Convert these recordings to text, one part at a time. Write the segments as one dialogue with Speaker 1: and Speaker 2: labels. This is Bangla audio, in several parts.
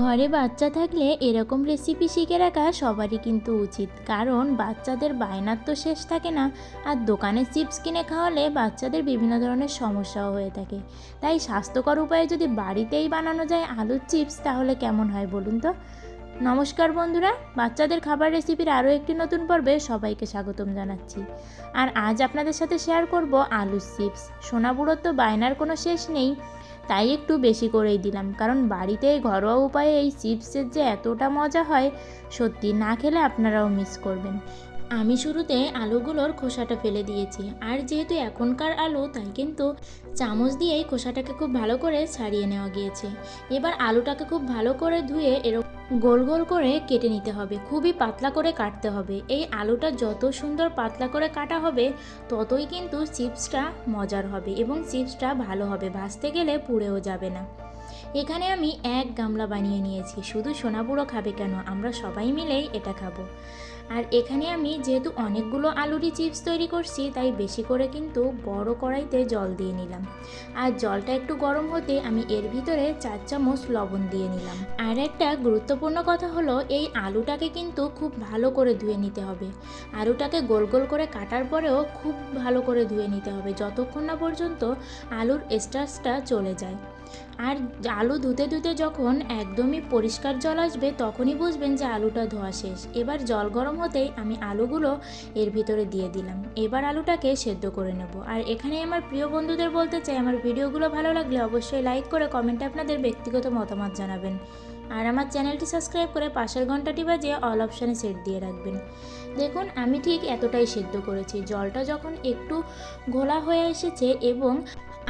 Speaker 1: ঘরে বাচ্চা থাকলে এরকম রেসিপি শিখে রাখা সবারই কিন্তু উচিত। কারণ বাচ্চাদের বায়নার তো শেষ থাকে না। আর দোকানের চিপস কিনে খাওয়ালে বাচ্চাদের বিভিন্ন ধরনের সমস্যাও হয়ে থাকে। তাই স্বাস্থ্যকর উপায়ে যদি বাড়িতেই বানানো যায় আলুর চিপস তাহলে কেমন হয় বলুন তো? নমস্কার বন্ধুরা, বাচ্চাদের খাবার রেসিপির আরও একটি নতুন পর্বে সবাইকে স্বাগতম জানাচ্ছি। আর আজ আপনাদের সাথে শেয়ার করব আলুর চিপস সোনাবুড়োর তো বায়নার কোনো শেষ নেই, তাই একটু বেশি করেই দিলাম। কারণ বাড়িতে ঘরোয়া উপায়ে এই চিপসের যে এতটা মজা হয়, সত্যি না খেলে আপনারাও মিস করবেন। আমি শুরুতে আলুগুলোর খোসাটা ফেলে দিয়েছি। আর যেহেতু এখনকার আলু, তাই কিন্তু চামচ দিয়েই খোসাটাকে খুব ভালো করে ছাড়িয়ে নেওয়া গিয়েছে। এবার আলুটাকে খুব ভালো করে ধুয়ে এরকম গোল গোল করে কেটে নিতে হবে, খুবই পাতলা করে কাটতে হবে। এই আলুটা যত সুন্দর পাতলা করে কাটা হবে, ততই কিন্তু চিপসটা মজার হবে এবং চিপসটা ভালো হবে, ভাজতে গেলে পুড়েও যাবে না। এখানে আমি এক গামলা বানিয়ে নিয়েছি। শুধু সোনাপুরো খাবে কেন? আমরা সবাই মিলেই এটা খাব। আর এখানে আমি যেহেতু অনেকগুলো আলুরই চিপস তৈরি করছি, তাই বেশি করে কিন্তু বড় কড়াইতে জল দিয়ে নিলাম। আর জলটা একটু গরম হতে আমি এর ভিতরে চার চামচ লবণ দিয়ে নিলাম। আর একটা গুরুত্বপূর্ণ কথা হলো, এই আলুটাকে কিন্তু খুব ভালো করে ধুয়ে নিতে হবে। আলুটাকে গোল গোল করে কাটার পরেও খুব ভালো করে ধুয়ে নিতে হবে, যতক্ষণ না পর্যন্ত আলুর স্টার্চটা চলে যায়। আর আলু ধুতে ধুতে যখন একদমই পরিষ্কার জল আসবে, তখনই বুঝবেন যে আলুটা ধোয়া শেষ। এবার জল গরম হতেই আমি আলুগুলো এর ভিতরে দিয়ে দিলাম। এবার আলুটাকে সেদ্ধ করে নেব। আর এখানে আমার প্রিয় বন্ধুদের বলতে চাই, আমার ভিডিওগুলো ভালো লাগলে অবশ্যই লাইক করে কমেন্টে আপনাদের ব্যক্তিগত মতামত জানাবেন। আর আমার চ্যানেলটি সাবস্ক্রাইব করে পাশের ঘন্টাটি বাজিয়ে অল অপশানে সেট দিয়ে রাখবেন। দেখুন, আমি ঠিক এতটাই সেদ্ধ করেছি। জলটা যখন একটু ঘোলা হয়ে এসেছে এবং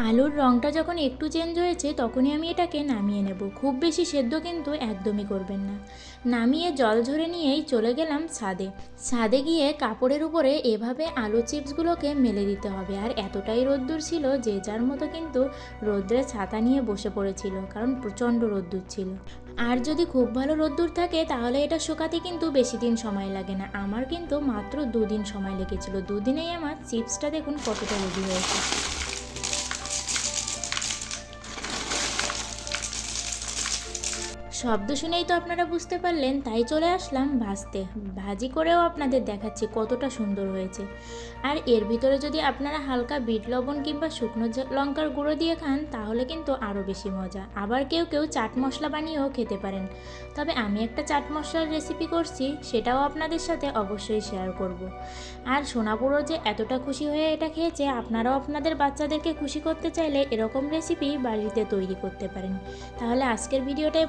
Speaker 1: আলুর রঙটা যখন একটু চেঞ্জ হয়েছে, তখনই আমি এটাকে নামিয়ে নেব। খুব বেশি সেদ্ধ কিন্তু একদমই করবেন না। নামিয়ে জল ঝরে নিয়েই চলে গেলাম ছাদে। ছাদে গিয়ে কাপড়ের উপরে এভাবে আলু চিপসগুলোকে মেলে দিতে হবে। আর এতটাই রোদ্দুর ছিল যে যার মতো কিন্তু রোদ্রে ছাতা নিয়ে বসে পড়েছিল, কারণ প্রচণ্ড রোদ্দুর ছিল। আর যদি খুব ভালো রোদ্দুর থাকে, তাহলে এটা শুকাতে কিন্তু বেশি দিন সময় লাগে না। আমার কিন্তু মাত্র দুদিন সময় লেগেছিল। দুদিনেই আমার চিপসটা দেখুন কতটা রেডি হয়েছে। শব্দ শুনেই তো আপনারা বুঝতে পারলেন, তাই চলে আসলাম ভাজতে ভাজি করেও আপনাদের দেখাচ্ছি কতটা সুন্দর হয়েছে। আর এর ভিতরে যদি আপনারা হালকা বিট লবণ কিংবা শুকনো লঙ্কার গুঁড়ো দিয়ে খান, তাহলে কিন্তু আরও বেশি মজা। আবার কেউ কেউ চাট মশলা বানিয়েও খেতে পারেন। তবে আমি একটা চাট মশলার রেসিপি করছি, সেটাও আপনাদের সাথে অবশ্যই শেয়ার করব। আর সোনাপুরো যে এতটা খুশি হয়ে এটা খেয়েছে, আপনারাও আপনাদের বাচ্চাদেরকে খুশি করতে চাইলে এরকম রেসিপি বাড়িতে তৈরি করতে পারেন। তাহলে আজকের ভিডিওটা এ